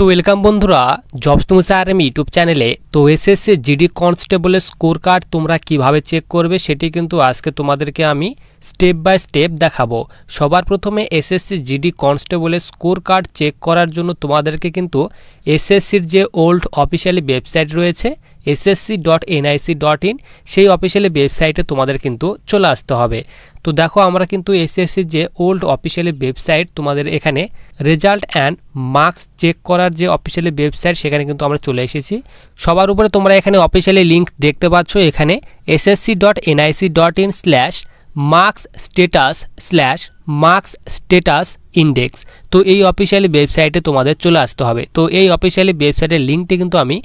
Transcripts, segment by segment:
তো ওয়েলকাম বন্ধুরা জবস তুমি আমি ইউটিউব চ্যানেলে তো এসএসসি জিডি কনস্টেবলের স্কোর কার্ড তোমরা কীভাবে চেক করবে সেটি কিন্তু আজকে তোমাদেরকে আমি স্টেপ বাই স্টেপ দেখাবো। সবার প্রথমে এসএসসি জিডি কনস্টেবলের স্কোর কার্ড চেক করার জন্য তোমাদেরকে কিন্তু এসএসসির যে ওল্ড অফিসিয়ালি ওয়েবসাইট রয়েছে SSC dot NIC dot in, সেই অফিসিয়ালি ওয়েবসাইটে তোমাদের কিন্তু চলে আসতে হবে। তো দেখো, আমরা কিন্তু এসএসসির যে ওল্ড অফিসিয়ালি ওয়েবসাইট তোমাদের এখানে রেজাল্ট অ্যান্ড মার্কস চেক করার যে অফিসিয়ালি ওয়েবসাইট, সেখানে কিন্তু আমরা চলে এসেছি। সবার উপরে তোমরা এখানে অফিসিয়ালি লিঙ্ক দেখতে পাচ্ছ, এখানে SSC dot NIC dot in slash marks status slash marks status index. তো এই অফিসিয়ালি ওয়েবসাইটে তোমাদের চলে আসতে হবে। তো এই অফিসিয়ালি ওয়েবসাইটের লিঙ্কটি কিন্তু আমি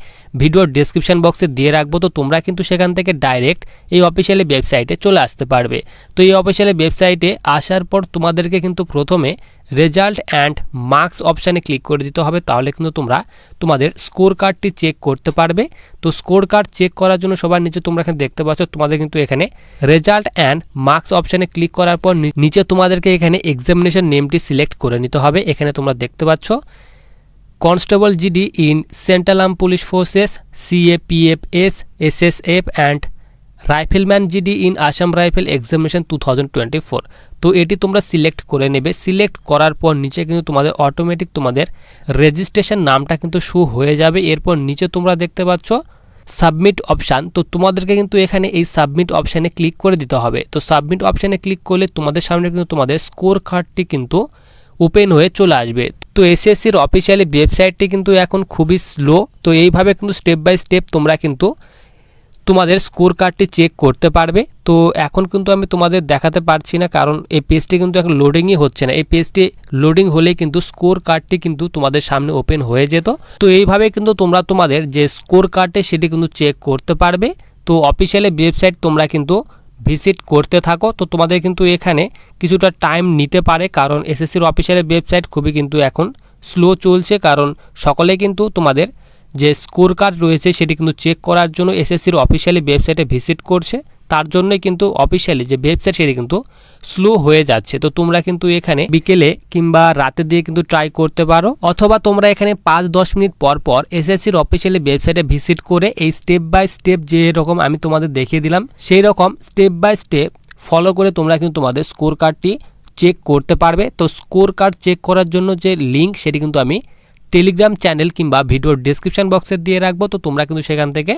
ভিডিওর ডিসক্রিপশন বক্সে দিয়ে রাখব। তো তোমরা কিন্তু সেখান থেকে ডাইরেক্ট এই অফিসিয়ালি ওয়েবসাইটে চলে আসতে পারবে। তো এই অফিসিয়ালি ওয়েবসাইটে আসার পর তোমাদেরকে কিন্তু প্রথমে রেজাল্ট অ্যান্ড মার্কস অপশানে ক্লিক করে দিতে হবে। তাহলে কিন্তু তোমরা তোমাদের স্কোর কার্ডটি চেক করতে পারবে। তো স্কোর কার্ড চেক করার জন্য সবার নিচে তোমরা এখানে দেখতে পাচ্ছ, তোমাদের কিন্তু এখানে রেজাল্ট অ্যান্ড মার্কস অপশানে ক্লিক করার পর নিচে তোমাদেরকে এখানে এক্সামিনেশন নেমটি সিলেক্ট করে নিতে হবে। এখানে তোমরা দেখতে পাচ্ছ constable GD in central arm police forces CAPFS SSF and rifleman GD in Assam rifle examination two তো এটি তোমরা সিলেক্ট করে নেবে। সিলেক্ট করার পর নিচে কিন্তু তোমাদের অটোমেটিক তোমাদের রেজিস্ট্রেশন নামটা কিন্তু শো হয়ে যাবে। এরপর নিচে তোমরা দেখতে পাচ্ছ সাবমিট অপশান, তো তোমাদেরকে কিন্তু এখানে এই সাবমিট অপশানে ক্লিক করে দিতে হবে। তো সাবমিট অপশানে ক্লিক করলে তোমাদের সামনে কিন্তু তোমাদের স্কোর কার্ডটি কিন্তু ওপেন হয়ে চলে আসবে। তো এসএসসির অফিসিয়ালি ওয়েবসাইটটি কিন্তু এখন খুবই স্লো, তো এইভাবে কিন্তু স্টেপ বাই স্টেপ তোমরা কিন্তু তোমাদের স্কোর কার্ডটি চেক করতে পারবে। তো এখন কিন্তু আমি তোমাদের দেখাতে পারছি না, কারণ এই পেজটি কিন্তু এখন লোডিংই হচ্ছে না। এই পেজটি লোডিং হলেই কিন্তু স্কোর কার্ডটি কিন্তু তোমাদের সামনে ওপেন হয়ে যেত। তো এইভাবে কিন্তু তোমরা তোমাদের যে স্কোর কার্ডে সেটি কিন্তু চেক করতে পারবে। তো অফিসিয়ালি ওয়েবসাইট তোমরা কিন্তু ভিজিট করতে থাকো। তো তোমাদের কিন্তু এখানে কিছুটা টাইম নিতে পারে, কারণ এসএসসির অফিসিয়াল ওয়েবসাইট খুবই কিন্তু এখন স্লো চলছে। কারণ সকলে কিন্তু তোমাদের যে স্কোর কার্ড রয়েছে সেটি কিন্তু চেক করার জন্য এসএসসির অফিসিয়ালি ওয়েবসাইটে ভিজিট করছে। তার জন্যই কিন্তু অফিসিয়ালি যে ওয়েবসাইট সেটি কিন্তু স্লো হয়ে যাচ্ছে। তো তোমরা কিন্তু এখানে বিকেলে কিংবা রাতে দিয়ে কিন্তু ট্রাই করতে পারো। অথবা তোমরা এখানে পাঁচ দশ মিনিট পর পর এসএসসির অফিসিয়ালি ওয়েবসাইটে ভিজিট করে এই স্টেপ বাই স্টেপ যে রকম আমি তোমাদের দেখিয়ে দিলাম, সেই রকম স্টেপ বাই স্টেপ ফলো করে তোমরা কিন্তু তোমাদের স্কোর কার্ডটি চেক করতে পারবে। তো স্কোর কার্ড চেক করার জন্য যে লিঙ্ক সেটি কিন্তু আমি টেলিগ্রাম চ্যানেল কিংবা ভিডিওর ডিসক্রিপশান বক্সে দিয়ে রাখব, তো তোমরা কিন্তু সেখান থেকে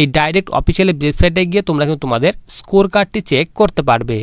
এই ডাইরেক্ট অফিসিয়ালি ওয়েবসাইটে গিয়ে তোমরা কিন্তু তোমাদের স্কোর কার্ডটি চেক করতে পারবে।